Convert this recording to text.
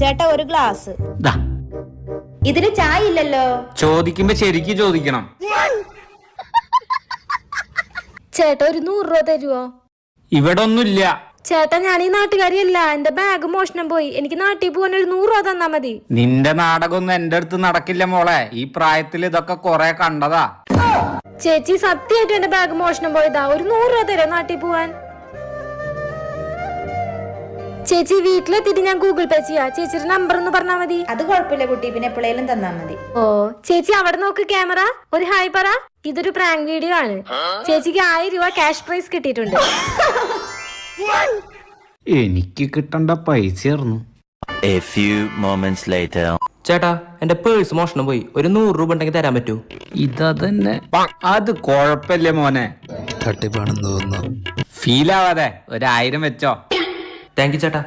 ചേട്ടാ ഒരു ഗ്ലാസ് ദാ. ഇതിന് ചായ ഇല്ലല്ലോ ചോദിക്കുമ്പോ ശരിക്ക് ചോദിക്കണം. ചേട്ടാ ഒരു നൂറ് രൂപ തരുവോ? ഇവിടെ ഒന്നുമില്ല ചേട്ടാ ഞാൻ ഈ നാട്ടുകാരിയല്ല. എന്റെ ബാഗ് മോഷണം പോയി. എനിക്ക് നാട്ടിൽ പോകാൻ ഒരു നൂറ് രൂപ തന്നാ മതി. നിന്റെ നാടകമൊന്നും എന്റെ അടുത്ത് നടക്കില്ല മോളെ. ഈ പ്രായത്തിൽ ഇതൊക്കെ കൊറേ കണ്ടതാ. ചേച്ചി സത്യമായിട്ട് എന്റെ ബാഗ് മോഷണം പോയതാ. ഒരു നൂറ് രൂപ തരാം നാട്ടിൽ പോവാൻ? ചേച്ചി വീട്ടിലെത്തിയിട്ട് ഞാൻ ഗൂഗിൾ പേ ചെയ്യാ. ചേച്ചിയുടെ നമ്പർ ഒന്ന് പറഞ്ഞാ മതി. അത് കുഴപ്പമില്ല കുട്ടി പിന്നെ എപ്പോഴേലും തന്നാ മതി. ഓ ചേച്ചി അവിടെ നോക്ക് ക്യാമറ. ഒരു ഹായ് പറ. ഇതൊരു പ്രാങ്ക് വീഡിയോ ആണ്. ചേച്ചിക്ക് ആയിരം രൂപ ക്യാഷ് പ്രൈസ് കിട്ടിയിട്ടുണ്ട്. എനിക്ക് കിട്ടണ്ട പൈസ ആയിരുന്നു. A few moments later. ചേട്ടാ എന്റെ പേഴ്സ് മോഷണം പോയി. ഒരു നൂറ് രൂപ ഉണ്ടെങ്കിൽ തരാൻ പറ്റൂ? ഇതന്നെ അത് കൊഴപ്പല്ലേ മോനെ. തട്ടിപ്പാണെന്ന് തോന്നുന്നു. ഫീൽ ആവാതെ. ഒരായിരം വെച്ചോ. താങ്ക് യു ചേട്ടാ?